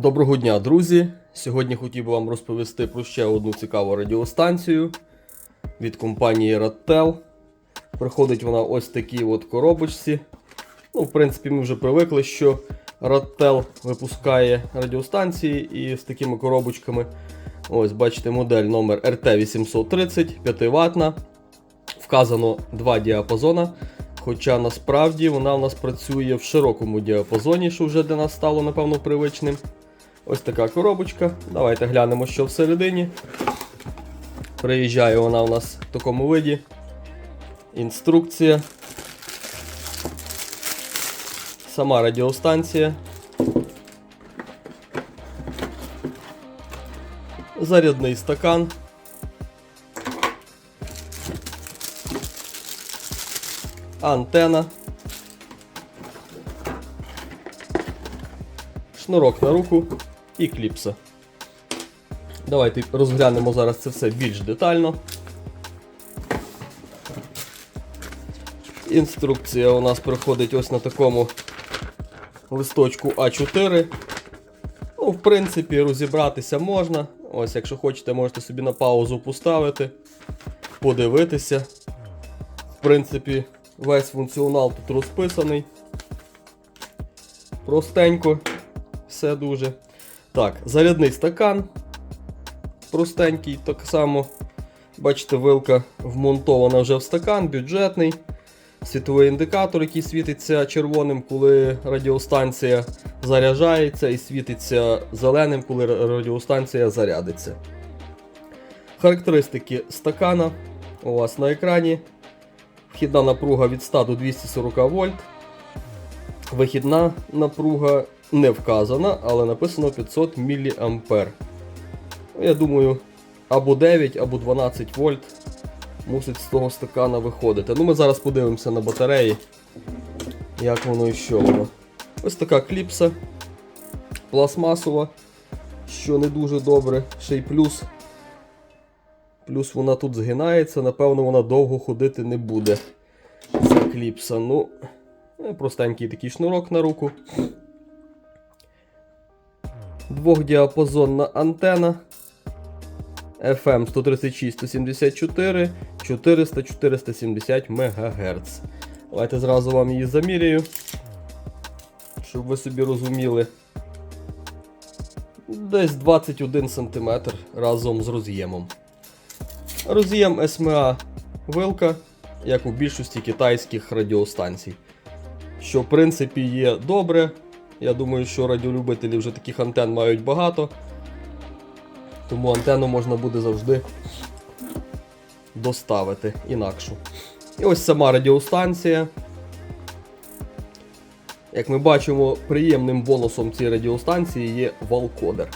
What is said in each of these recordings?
Доброго дня, друзі! Сьогодні хотів би вам розповісти про ще одну цікаву радіостанцію від компанії Rattel. Приходить вона ось в такій от коробочці. Ну, в принципі, ми вже привикли, що Rattel випускає радіостанції і з такими коробочками. Ось, бачите, модель номер RT830, 5 ватна. Вказано два діапазона. Хоча насправді вона у нас працює в широкому діапазоні, що вже для нас стало, напевно, привичним. Ось така коробочка. Давайте глянемо, що всередині. Приїжджає вона у нас в такому виді. Інструкція. Сама радіостанція. Зарядний стакан. Антена. Шнурок на руку і кліпса. Давайте розглянемо зараз це все більш детально. Інструкція у нас проходить ось на такому листочку А4. Ну, в принципі, розібратися можна. Ось, якщо хочете, можете собі на паузу поставити, подивитися. В принципі, весь функціонал тут розписаний. Простенько, все дуже. Так, зарядний стакан. Простенький, так само. Бачите, вилка вмонтована вже в стакан, бюджетний. Світовий індикатор, який світиться червоним, коли радіостанція заряджається, і світиться зеленим, коли радіостанція зарядиться. Характеристики стакана у вас на екрані. Вхідна напруга від 100 до 240 вольт. Вихідна напруга не вказана, але написано 500 мА. Я думаю, або 9, або 12 вольт мусить з того стакана виходити. Ну, ми зараз подивимося на батареї, як воно і що воно. Ось така кліпса пластмасова, що не дуже добре. Ще й плюс. Плюс вона тут згинається, напевно, вона довго ходити не буде. Ця кліпса. Ну, е, простенький такий шнурок на руку. Двохдіапазонна антена. FM 136 174 400 470 МГц. Давайте зразу вам її заміряю, щоб ви собі розуміли. Десь 21 см разом з роз'ємом. Роз'єм SMA вилка, як у більшості китайських радіостанцій. Що в принципі є добре. Я думаю, що радіолюбителі вже таких антен мають багато. Тому антенну можна буде завжди доставити інакшу. І ось сама радіостанція. Як ми бачимо, приємним бонусом цієї радіостанції є валкодер.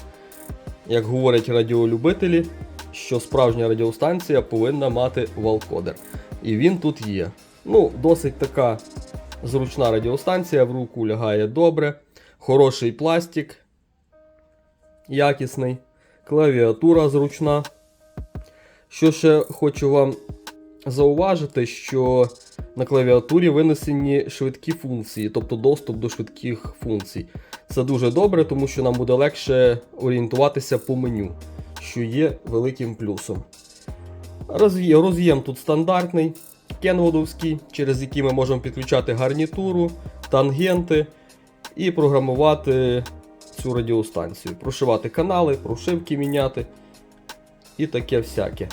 Як говорять радіолюбителі, що справжня радіостанція повинна мати валкодер. І він тут є. Ну, досить така зручна радіостанція, в руку лягає добре. Хороший пластик, якісний, клавіатура зручна. Що ще хочу вам зауважити, що на клавіатурі винесені швидкі функції, тобто доступ до швидких функцій. Це дуже добре, тому що нам буде легше орієнтуватися по меню, що є великим плюсом. Роз'єм тут стандартний, кенводовський, через який ми можемо підключати гарнітуру, тангенти і програмувати цю радіостанцію. Прошивати канали, прошивки міняти і таке всяке.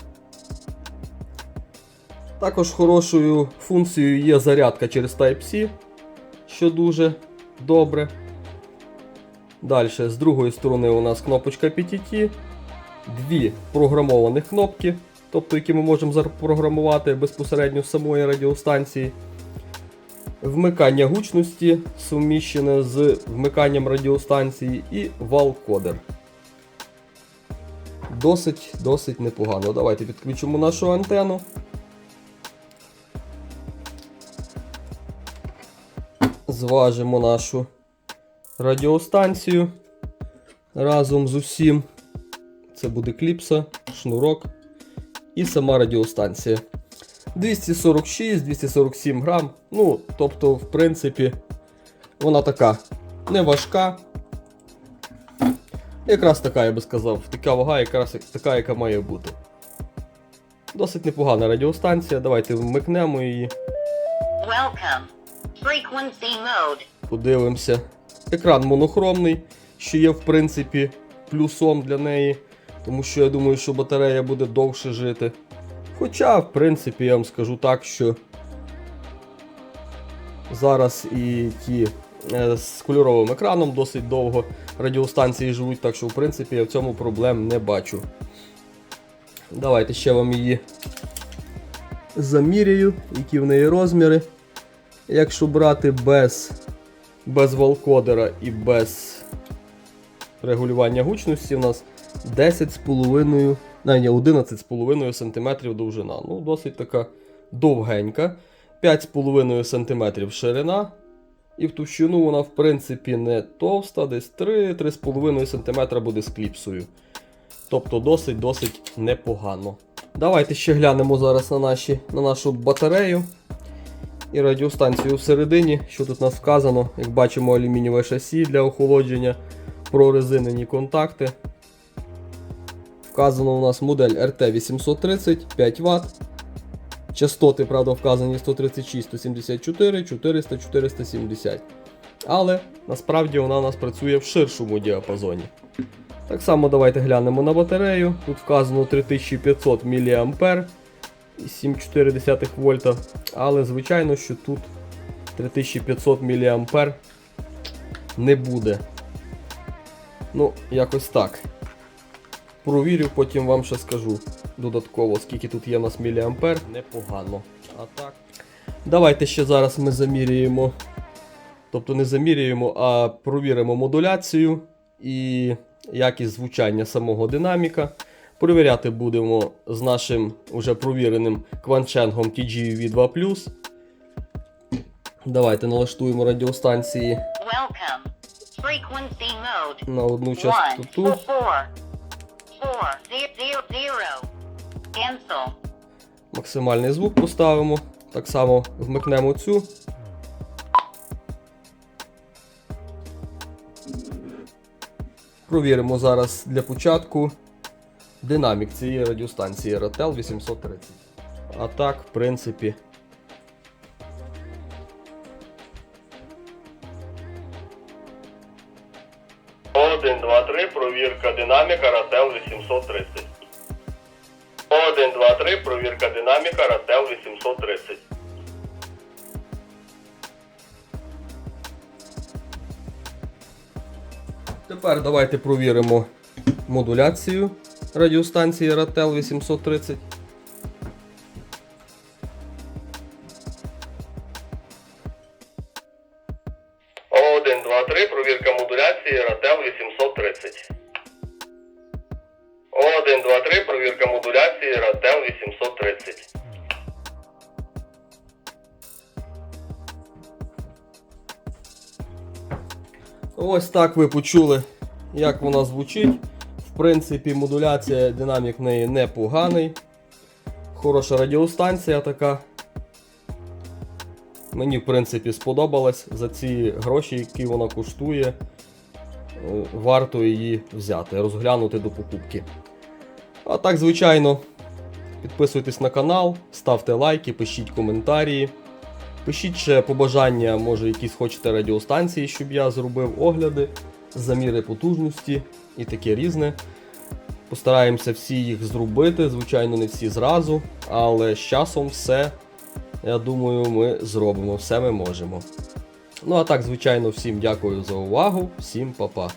Також хорошою функцією є зарядка через Type-C, що дуже добре. Далі, з другої сторони, у нас кнопочка PTT, дві програмовані кнопки, тобто які ми можемо запрограмувати безпосередньо з самої радіостанції. Вмикання гучності суміщене з вмиканням радіостанції і вал-кодер. Досить досить непогано. Давайте підключимо нашу антенну. Зважимо нашу радіостанцію разом з усім. Це буде кліпса, шнурок і сама радіостанція. 246-247 грам. Ну, тобто, в принципі, вона така не важка. Якраз така, я би сказав, така вага, якраз така, яка має бути. Досить непогана радіостанція, давайте вмикнемо її, Welcome. Frequency mode. подивимося. Екран монохромний, що є, в принципі, плюсом для неї, тому що я думаю, що батарея буде довше жити. Хоча, в принципі, я вам скажу так, що зараз і ті е, з кольоровим екраном досить довго радіостанції живуть, так що, в принципі, я в цьому проблем не бачу. Давайте ще вам її заміряю, які в неї розміри. Якщо брати без, без валкодера і без регулювання гучності, у нас 10,5, ні, 11,5 см довжина. Ну, досить така довгенька. 5,5 см ширина. І в товщину вона, в принципі, не товста, десь 3-3,5 см буде з кліпсою. Тобто досить-досить непогано. Давайте ще глянемо зараз на, наші, на нашу батарею і радіостанцію всередині, що тут у нас вказано. Як бачимо, алюмінієве шасі для охолодження, прорезинені контакти. Вказано у нас модель RT830 5 Вт. Частоти, правда, вказані 136, 174, 400, 470. Але насправді вона у нас працює в ширшому діапазоні. Так само давайте глянемо на батарею. Тут вказано 3500 мА 7,4 вольта. Але звичайно, що тут 3500 мА не буде. Ну, якось так. Провірю, потім вам ще скажу додатково, скільки тут є у нас міліампер. Непогано. А так. Давайте ще зараз ми заміряємо. Тобто не заміряємо, а провіримо модуляцію і якість звучання самого динаміка. Перевіряти будемо з нашим вже провіреним кванченгом TGV2. Давайте налаштуємо радіостанції Welcome. Frequency mode. на одну One, частоту. four, Максимальний звук поставимо. Так само вмикнемо цю. Провіримо зараз для початку динамік цієї радіостанції RTL 830. А так, в принципі. 830. 1, 2, 3, провірка динаміка Рател 830. Тепер давайте провіримо модуляцію радіостанції Рател 830. Один, два, три, провірка модуляції Рател 830. 1, 2, 3, провірка модуляції Рател 830. Ось так ви почули, як вона звучить. В принципі, модуляція, динамік в неї непоганий. Хороша радіостанція така. Мені, в принципі, сподобалась за ці гроші, які вона коштує. е, Варто її взяти, розглянути до покупки. А так, звичайно, підписуйтесь на канал, ставте лайки, пишіть коментарі. Пишіть ще побажання, може якісь хочете радіостанції, щоб я зробив огляди, заміри потужності і таке різне. Постараємося всі їх зробити, звичайно, не всі зразу, але з часом все, я думаю, ми зробимо, все ми можемо. Ну а так, звичайно, всім дякую за увагу, всім па-па.